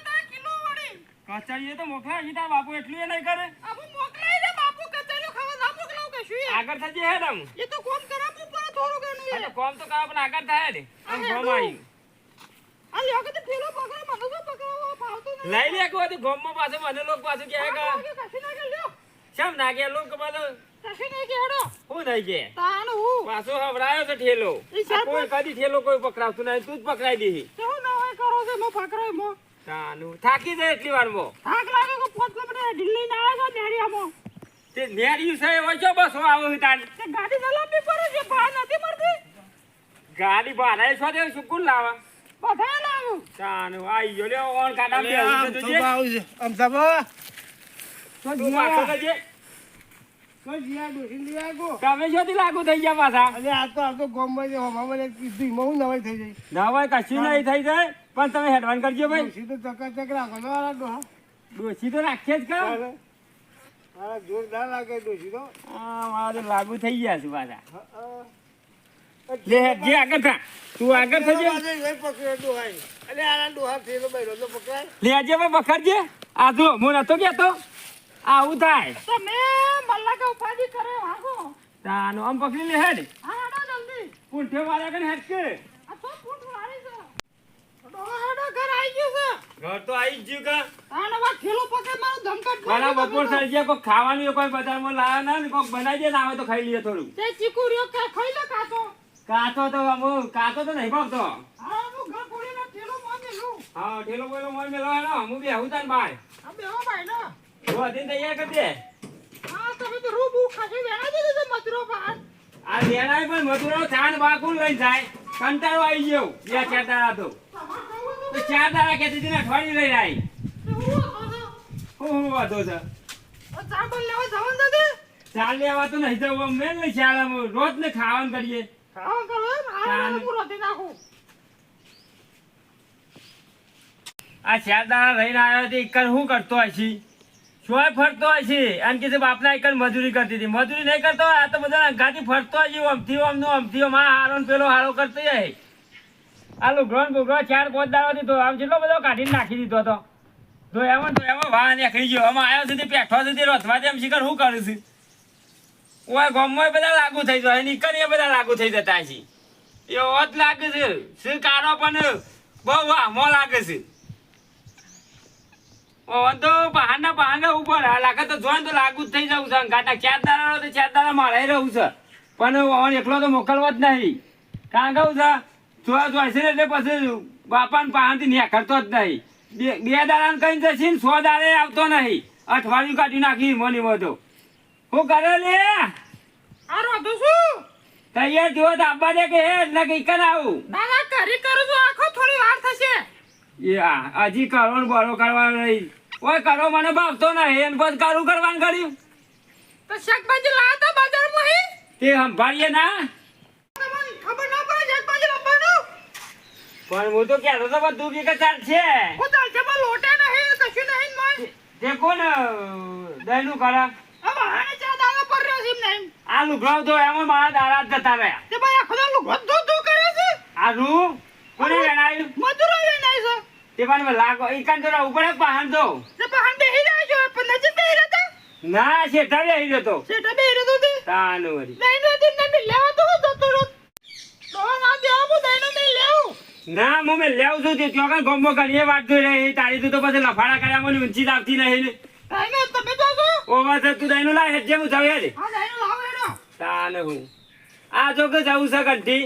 વળી કચડીએ તો મોકલા ઈ તાર બાપુ એટલું એ નહીં કરે આબુ મોકલાઈ દે બાપુ કતરી ખાવા ના મોકલાવ કે શું? આગળ થજે હે આમ એ તો કોમ કરા પડે થોડું ઘણું આ એ. તો કોમ તો કરવા પણ આગળ થાય ને આમ ગોમ. આવી આ લ્યો કે તે પેલો પકડે મને તો પકડવો ફાવતો નહીં. લઈ લે કોઈ ગોમમાં પાછો મને લોક પાછો કે કે કશું ના કે લ્યો. શમ ના કે લોક બધું કશું નહીં કે હેડો. હું થઈ કે તાનું હું. પાછો હવરાયો છે ઠેલો કોઈ કદી ઠેલો કોઈ પકડાવતું નહીં તું જ પકડાઈ દીધી કરો છે, મો પકડાય મો. તાનું થાકી જાય એટલી વારમાં થાક લાગે કે પાંચ મને ઢીલી ના આવે તો મો તે નેરિયું છે હોય છો બસ આવો તાન તે ગાડી ચલાવવી પડે છે, ભા નથી મળતી. ગાડી ભાડાએ છો તે શું લાવા બધા લાવું. તાનું આઈ લે ઓન કાડા બે તો જે આવું છે. આમ તો તો. તમે લાગુ થઈ ગયા પાછા અરે આ તો આ તો કીધું, નવાઈ થઈ જાય. કશું નહીં થઈ જાય પણ તમે હેડવાન કરજો ભાઈ સીધો તો ચકાચક રાખો છો, આ ડોહા. ડોસી તો રાખીએ જ કરો જોરદાર લાગે ડોસી તો. હા મારે લાગુ થઈ ગયા છે પાછા. લે જે આગળ થા તું આગળ થજે આજે એ પકડ્યો ડોહાએ. અરે આ ડોહા થેલો બૈરો તો પકડાય. લેજે ભાઈ પકડજે આ જો હું નતો કેતો આવું થાય તમે મલ્લાકે ઉપાધિ કરે વાગો. તાનું આમ પકડી લે હેડ હા, હેડો જલ્દી. કુંઠે વાળા કને હેડ કે આ તો ફૂટ વાળી છે. હેડો, હેડો, ઘર તો આવી જ ગયું કા બપોર કોઈ ખાવાનું કોઈ બજારમાં લાવ્યા ના ને કોઈ બનાવી દે ને આવે તો ખાઈ લઈએ થોડું તે ચીકુ રહ્યો કે ખાઈ લે કાતો. કાતો તો અમુ કાતો તો નહીં ભાવતો હા, હું ઘર ઠેલો માંગી લઉં. હા ઠેલો બોલો મોય મેલો હેડો હું બી આવું તાન આ ને. તૈયાર કરી દે હા, તમે તો રૂ બૂ ખાસી વેણા મજૂરો. આ લેણાય પણ મધુરો છાણ બાકું લઈ જાય કંટાળો આવી ગયો બે ચાર દાડા તો? તો ચાર દાડા કે દીદી ને ઠોડી લઈ આવી. હું વાંધો છે? આ ચાવલ લેવા જવાનું દાદા? ચાલ લેવા તો નહીં જવું મેં નહીં શાળામાં. રોજ ને ખાવાનું કરીએ. ખાવા કરો એમ? આ નાખું. ચાર રહીને આવ્યો હતો ઈકન શું કરતો હશી શોય ફરતો હશે અને કે બાપના એકલ મજૂરી કરતી હતી. મજૂરી નહીં કરતો હોય, આ તો બધા અંગાથી ફરતો હશે આમથી આમનું આમથી આમ હારો પેલો હારો કરતો જાય આ લુગડો બુગડો ચાર પાંચ દાડો દીધો. આમ જેટલો બધો કાઢીને નાખી દીધો હતો તો એમાં તો એમાં વાહ નીકળી ગયો. આમાં આવ્યો સુધી પેઠો સુધી રોથવા એમ શીખર શું કરું છું? ઓય ગામમાં બધા લાગુ થઈ જાય. નીકળ એ બધા લાગુ થઈ જતા છે. એવો જ લાગે છે. શું કારો પણ બહુ વાહમો લાગે છે. તો બહારના બહારના ઉપર. લાગે તો જોઈને તો લાગુ જ થઈ જવું છે. ચાર દાડા ચાર દાડા મારે રહું છે. પણ એકલો તો મોકલવો જ નહીં. કાં કહું છે? જોવા જોઈશે એટલે પછી બાપાને પાસેથી નીકળતો જ નહીં. બે બે દાડા કહીને જશે ને સો દાડે આવતો નહીં. અઠવાડિયું કાઢી નાખી મોની બધો. હું કરે લે? આ રોટું શું? તૈયાર જોવો તો આબા દે કે હે એટલે કે ઈકન આવું. ના, ના, કરી કરું છું. આખો થોડી વાર થશે. યા હજી કરો ને બરો કરવાનો નહીં ઓય કરો મને ભાવતો નહીં. એને પછી કરું કરવાનું કર્યું તો શાકભાજી તે સંભાળીએ ના તમને ખબર ના પડે શાકભાજી લાવવાનું? પણ હું તો કહેતો તો પણ કે ચાલ છે હું ચાલ દાલચામાં લોટે નહીં, કશું નહીં મોય. તે કોણ દહીનું કરા બહાને ચા દાણા પર રહ્યો છે નહીં. આ લુગડો તો એમાં મારા દાડા જતા રહ્યા તે ભાઈ આખો લુગડો તો કરે છે. આ રૂ કોને વેણાયું મજૂરો વેણાય છે. તે પણ લાગો ઈકાન તો ઉપર જ પહાણ તો તે બહાને બેહી રહ્યા છે પણ નજીક બેહી રહ્યા તા. ના શેઠા આવી જતો શેઠે બેહી રહ્યો તો તે. તાનું વરી નહીં નહીં નહીં લેવા તો હું જતો રહ્યો. તો ના દેવા હું દહીંનો નહીં લેવું. ના હું મેં લેવું છું તે ચોકન કરી. એ વાત જોઈ રહી. તારી તું તો પછી લફાડા કર્યા મને ઊંચી આવતી નહીં ને. તમે તું જાવ દહીંનો લાવો હેડો. તાને હું. આ જો કે જવું છે કંઠી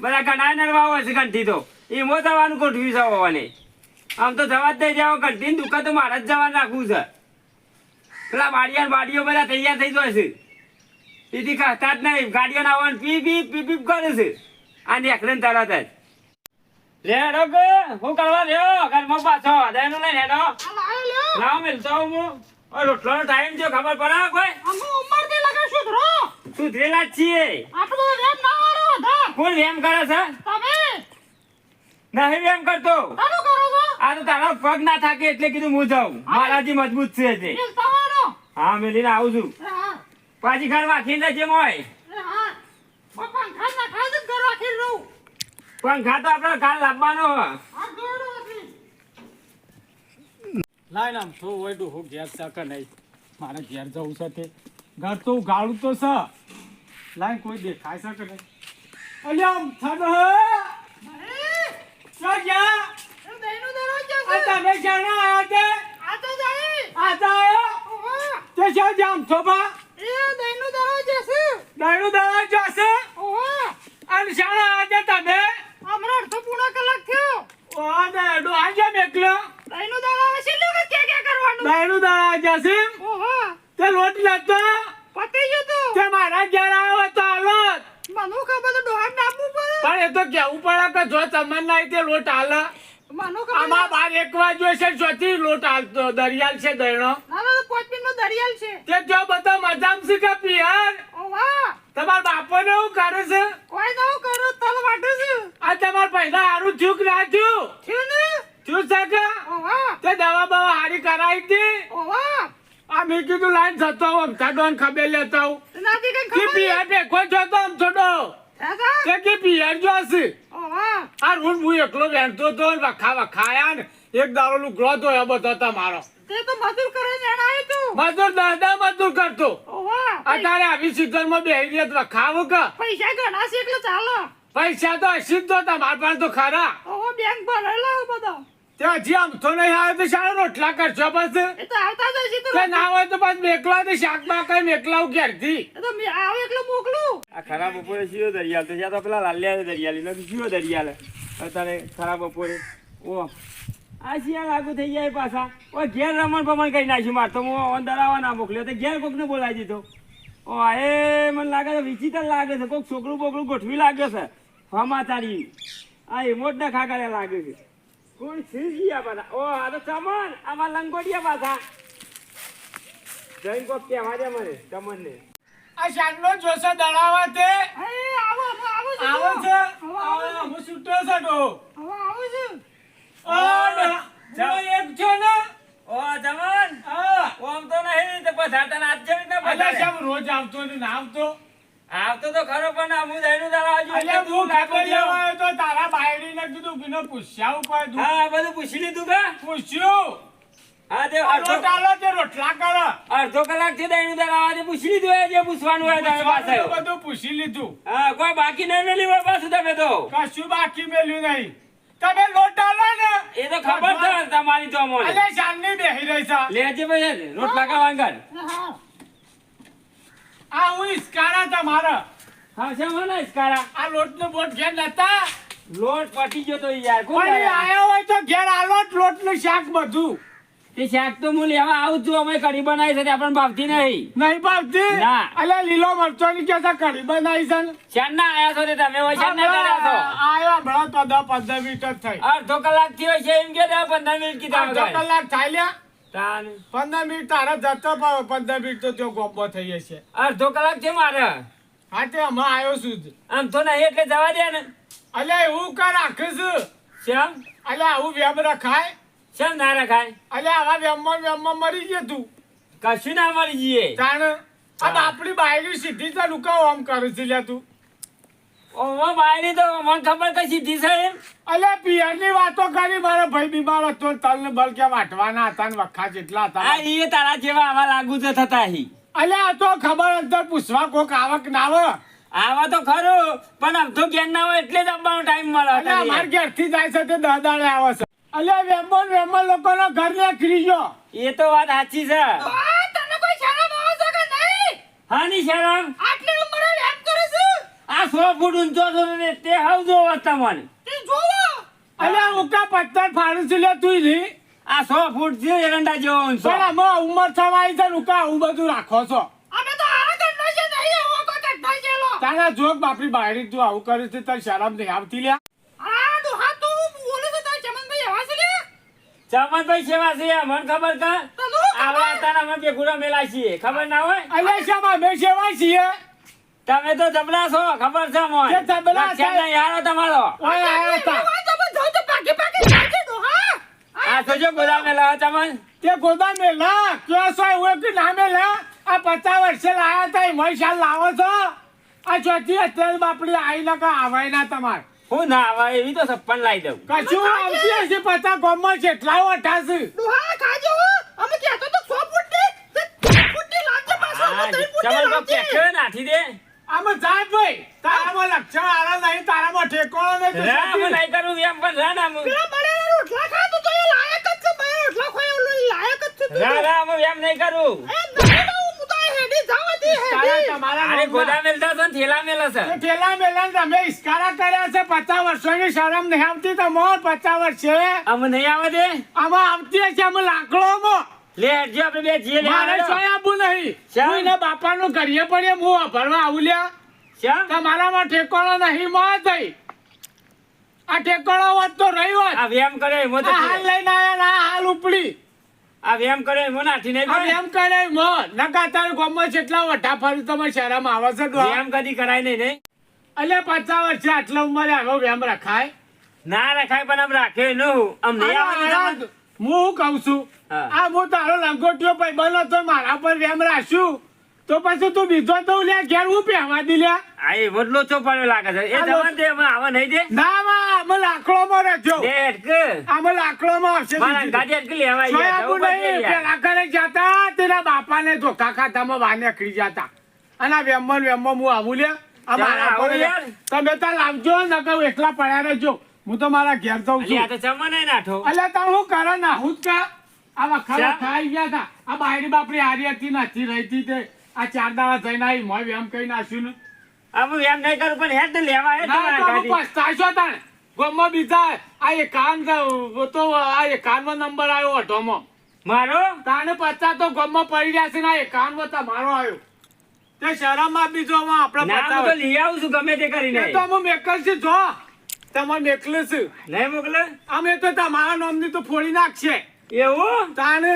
બધા ઘણા નરવા હોય છે કંઠી તો. એ મો જવાનું છે હોવાને આમ તો જવા જ નહીં જાવ કંઠી દુકાન તો મારે જ જવાનું નાખવું છે. પેલા બાડિયા બાડીઓ બધા તૈયાર થઈ જાય છે. એથી કહેતા જ નહીં. ગાડીઓ ના આવવાનું પી પી પી પી કરે છે. આ નીકળે ને તરત જ. લે હેડો કે હું કરવા દેવો ઘરમાં પાછો દયનું લઈને હેડો. લાવો મિલતો હું. ઓય રોટલાનો ટાઈમ છે ખબર પડે કોઈ? અમે ઉંમરથી લગે સુધરો. સુધરેલા છીએ? આટલો વેમ ના મારો વધાર. કોણ વેમ કરે છે? તમે? નહીં વેમ કરતો. તારું કરો છો? આ તો તારો પગ ના થાકે એટલે કીધું હું જાઉં. મારાજી મજબૂત છે તે. હા મેલીને આવું છું. પાછી ઘર વાંખીને જેમ હોય એ હા. હું પંખા ખાય તો આપણે કાલ લાવવાનો આ ઘર ના ના તો હોય ડોહો ઘેર છે કે નહીં? મારે ઘેર જવું છે તે. ઘર તો ગાળું તો છે. લાઈન કોઈ દેખાય છે કે નહીં? અલ્યા આમ થાનો હે? ક્યાં ગયા? એ દહીંનો છે આ તમે જાણે આયા તે? આ તો જાય આ તો તે શું જામ આમ થોભા? એ દહીંનો દરો છે. છે દારૂ છે? ઓહો. અને શાણે આજે તમે? અડધો પૂર્ણ કલાક થયો. ઓ દાડો આજે મેકલો. કે કરવાનું? દારૂ દવા જશે. ઓહો. તે લોટ લેતો. પતી ગયો તું. તે મારા ઘેર આવ્યો તો હાલત મને ખબર તો ડોહાર નાખવું પડે. પણ એ તો કેવું પડે કે જો તમને નહીં તે લોટ હાલ. આમાં બાર એક છે ચોથી લોટ હાલતો. દરિયાલ છે દયણો. ના ના પાંચ મિનિટનો દરિયાલ છે. તે જો બધો મજામ છે કે પિયર? તમારા તમાર બાપો ને એવું કરે છે કોઈ નવું કરું તલ વાટે છે આ તમાર પૈસા હારું થયું કે ના થયું. થયું ને? થયું તે દવા બવા હારી કરાવી હતી. આ મેં કીધું લાઈન જતો હોઉં ચાડો ખબર લેતા હું કે પિયર દેખો છો તો આમ છોડો કે તે કે પિયર જો હશે આ રૂમ હું એકલો વહેંચતો હતો ને વખા વખાયા ને એક દાડો ગ્રોથ હોય બધો તમારો તે તો મજૂર કરે તું. મજૂર દાદા મજૂર કરતો. અત્યારે આવી સીઝનમાં બેહી તો ખાવું કે. પૈસા ઘણા છે એટલે ચાલો. પૈસા તો સીધો તમારા પાસે તો ખરા. ઓહો બેંક પર રહેલા બધા. હજી આમ તો નહીં આવે તો શાળા રોટલા કરશો પછી એ તો આવતા જ હશે તો ના હોય તો પાછું મેકલા તો શાકમાં કઈ મેકલાવું ઘેરથી. તો મેં આવ એકલો મોકલું. આ ખરાબ બપોરે શિયો દરિયાલ તો જ્યાં તો પેલા લાલ્યા દરિયાલી નથી શિયો દરિયાલ. અત્યારે ખરાબ બપોરે. ઓ આ શિયા લાગુ થઈ જાય પાછા. ઓ ઘેર રમણ ભમણ કરી નાખ્યું માર તો. હું અંદર આવવા ના મોકલ્યો તો ઘેર કોકને બોલાવી દીધો. ઓ એ મને લાગે છે વિચિત્ર લાગે છે. કોક છોકરું બોકરું ગોઠવી લાગે છે. હમાચારી આ મોટા ના ખાગાડ્યા લાગે છે. કોણ શિયા પાછા ઓ આ તો ચમન. આમાં લંગોટિયા પાછા જઈને કોક કહેવા દે મને ચમનને. આ શાકનો જોશે દળાવા તે આવો આવો આવો. આવું છે. આવો હું છૂટો છે તો આવો આવો છે. ઓ એક છો ને. ઓ ચમન. હા. ઓમ તો નહીં તો પધારતા આજ જેવી ને અલ્યા રોજ આવતો ને નામ આવતો. આવતો તો ખરો પણ અમુ દઈનું દાડા અલ્યા એટલે હું તું ખબર આવ્યો તો તારા બાયડીને કીધું કે પૂછ્યા ઉપર હા આ બધું પૂછી લીધું કે? પૂછ્યું. હા તે આ અડધો આલો તે રોટલા કરો. અડધો કલાકથી દઈનું દાડા આજે પૂછી લીધું એ જે પૂછવાનું હોય તારે પાસે બધું પૂછી લીધું. હા કોઈ બાકી નહીં મેલી હોય પાછું તમે તો. કશું બાકી મેલ્યું નહીં. તમે લોટા લો ને. એ તો ખબર છે તમારી તો અમોને અલ્યા શામની બેહી રહી છે. લેજે ભાઈ રોટલા ખાવા હા. આ હું ઇસ્કારા હતા મારા. હા છે મને કાળા આ લોટનો બોટ ઘેર નતા. લોટ પટી ગયો તો યાર. કોણ આયો હોય તો ઘેર આલો લોટ લોટનું શાક બધું. તે શાક તો હું લેવા આવું જ છું. અમે કઢી બનાવી છે આપણને ભાવતી નહીં. નહીં ભાવતી? ના. અલ્યા લીલો મરચો ની કે કઢી બનાવી છે ને. શાનના આયા છો તે તમે? હોય શાનના કર્યા છો? આયો હમણાં તો દસ પંદર મિનિટ જ થઈ. અડધો કલાકથી હોય છે એમ કે દસ પંદર મિનિટ કીધા અડધો કલાક થાય લ્યા. પંદર મિનિટ તારા જતો પંદર મિનિટ તો ત્યાં ગોપો થઈ જશે અડધો કલાક છે મારે. હા તે હમણાં આવ્યો છું. આમ તો નહીં એટલે જવા દે ને. અલ્યા એવું કર રાખીશ શ્યામ અલ્યા આવું વેમ રખાય. શ્યામ ના રખાય? અલ્યા આવા વેમમાં વેમમાં મરી ગયા તું. કશું ના મરી જઈએ. જાણ આ આપણી બાયરી સીધી તો લુકાવ આમ કરું છે તું. ઓમાં બાયરી તો મને ખબર કઈ સીધી છે એમ? અલ્યા પિયરની વાતો કરી મારો ભાઈ બીમાર હતો ને તલને બળ વાટવાના હતા ને વખા જેટલા આ એ તારા જેવા આવા લાગુ તો થતા હી. અલ્યા આ તો ખબર અંતર પૂછવા કોક આવક ના આવે આવા તો ખરું પણ આમ તો જ્ઞાન ના હોય એટલે જ આવવાનો ટાઈમ મળે અલ્યા અમાર ઘેરથી જાય છે તે આવે છે. અલ્યા વેમો ને લોકોનો ઘર નીકળી ગયો. એ તો વાત સાચી છે. તને કોઈ શરમ આવે છે કે નહીં? હા ની શરમ ઉંમરે એમ કરે છે આ સો ફૂટ ઊંચો છો ને તે હાવ જોવો તમને અલે ઉકા પત્તર ફાડું છું લે તું રી. આ સો ફૂટ છે એરંડા જેવો ઊંચો. પણ આમાં ઉંમર થવાય છે ઉકા આવું બધું રાખો છો. અમે તો આ કરનો છે નહીં એવો કો કરતા છે લો. તારા જોક બાપરી બાયરી તું આવું કરે છે તાર શરમ નહીં આવતી લ્યા. આ તું બોલે છે તાર ચમનભાઈ આવા છે લે ચમનભાઈ સેવા છે મને ખબર કા આવા તારા અમે ભેગુડા મેલા છીએ. ખબર ના હોય? અલ્યા શા અમે સેવા છીએ? તમે તો જબલા છો ખબર છે મોય કે જબલા છે? લક્ષણના યારો તમારો ઓય આયા તમે જો તો પાકે પાકે જાય દો હા આ તો જો ગોદા મેલા તમન તે ગોદા મેલા કયો છો ઓય કે નામે લા આ પચાસ વર્ષે લાયા તા એમાં લાવો છો આ ચોથી તેલ બાપડી આઈ ના કા આવાય ના તમાર હું ના આવે એવી તો સપ્પન લાવી દઉં કશું આવતી હશે પચાસ છે એટલા વટાશે દુહા ખાજો અમે કહેતો તો સો ફૂટની, તે ફૂટ ફૂટની લાવજે પાછો. ચમન લાવજે. પેટ્રોલ નાખી દે આમાં જાય ભાઈ તારામાં લક્ષણ આરા નહીં તારામાં ઠેકોણો નહીં. નહીં કરું એમ પણ રા નામ પેલા બળેલા રોટલા ખાતો તો એ લાયક જ છે. બળેલા રોટલા ખાય એ લાયક જ છે. રા રામ એમ નહીં કરું. એ નહીં હું લે આપણે બે જીએ લે મારે સોય આપવું નહીં? હું એના બાપાનું કરીએ પડીએ હું ભરવા આવું લ્યા. શ્યામ તમારામાં ઠેકોણો નહીં માં થઈ. આ ઠેકોણો હોત તો રહ્યો આ વેમ કરે મો તો હાલ લઈને આયા ને હાલ ઉપડી. આ વેમ કરે એમાં નાખી નહીં આ કરે. એમ કરે મો નકા તાર ગામમાં જેટલા વઢા ફરી તમે શહેરમાં આવે છે? વેમ કદી કરાય નહીં નહીં. એટલે પચાસ વર્ષે આટલા ઉંમરે આવો વેમ રખાય. ના રખાય પણ આમ રાખ્યો નું આમ નહીં આવે હું કહું છું આ હું તારો લંગોટીઓ ભાઈબંધ હતો મારા પર વેમ રાખ્યું. તો પછી તું બીજો તો લે ઘેર હું પહેવા દી લે? આ એ વડલો પડ્યો લાગે છે. એ જવાન દે આમાં આવા નહીં દે? ના માં આમાં લાકડોમાં રાખ્યો દે હેટકે. આમાં લાકડોમાં આવશે મારા ગાડી એક લેવા આપું હતા. નહીં. પેલા ઘરે જતા તેના બાપાને ધોકા ખાતામાં વાને ખડી જતા. અને વેમમાં વેમમાં હું આવું લે. અમારા તમે તો લાવજો ને કહું એકલા પડ્યા રહેજો. હું તો મારા ઘેર જાઉં છું. આ તો જમવાના નહીં નાઠો. અલ્યા તાર હું કરે ના હું જ કા આ વખાડા શા? ખાઈ ગયા હતા આ બાયડી બાપરી હારી હતી નથી રહી તે. આ ચાર દાડા જઈને આવી મોય વેમ કઈ નાખ્યું ને. આમ વેમ નહીં કરું પણ હેડ લેવા હેડ. પસ્તાશો તાણે. ગોમમાં બીજા આ એકાન તો આ એકાનમાં નંબર આવ્યો અઢોમાં મારો? તાને પચાસ તો ગોમમાં પડી રહ્યા છે ને આ એકાવન મારો આવ્યો. તે શરમમાં બીજો આપણે ના તો લઈ આવું છું ગમે તે કરીને. તો હું મેકલ છું જો. તમારે મેકલે છે. નહીં મોકલે? અમે તો તમારા નામની તો ફોડી નાખશે. એવું? તાને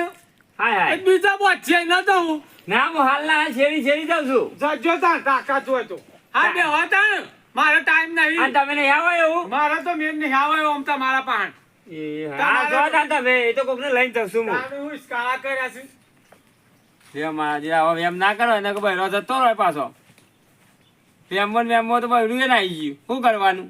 હાય હાય. બીજા બોધ છે ન તો હું. ના હું હાલના હાલ શેરી શેરી જાઉં છું. જજો તાર તાકાત હોય તો. હા બે હો તાણ. મારો ટાઈમ નહીં. તમે નહીં આવો એવું? મારે તો મેં નહીં આવે આમ તમારા પાણ એ હા જો તા તમે એ તો કોકને લઈને જાઉં છું હું. હું સ્કાળા કર્યા છે. જે મારા જે હવે એમ ના કરો એને કે બહેરો જતો રહે પાછો. વેમો વેમો તો બહેરું એ આવી ગયું. શું કરવાનું?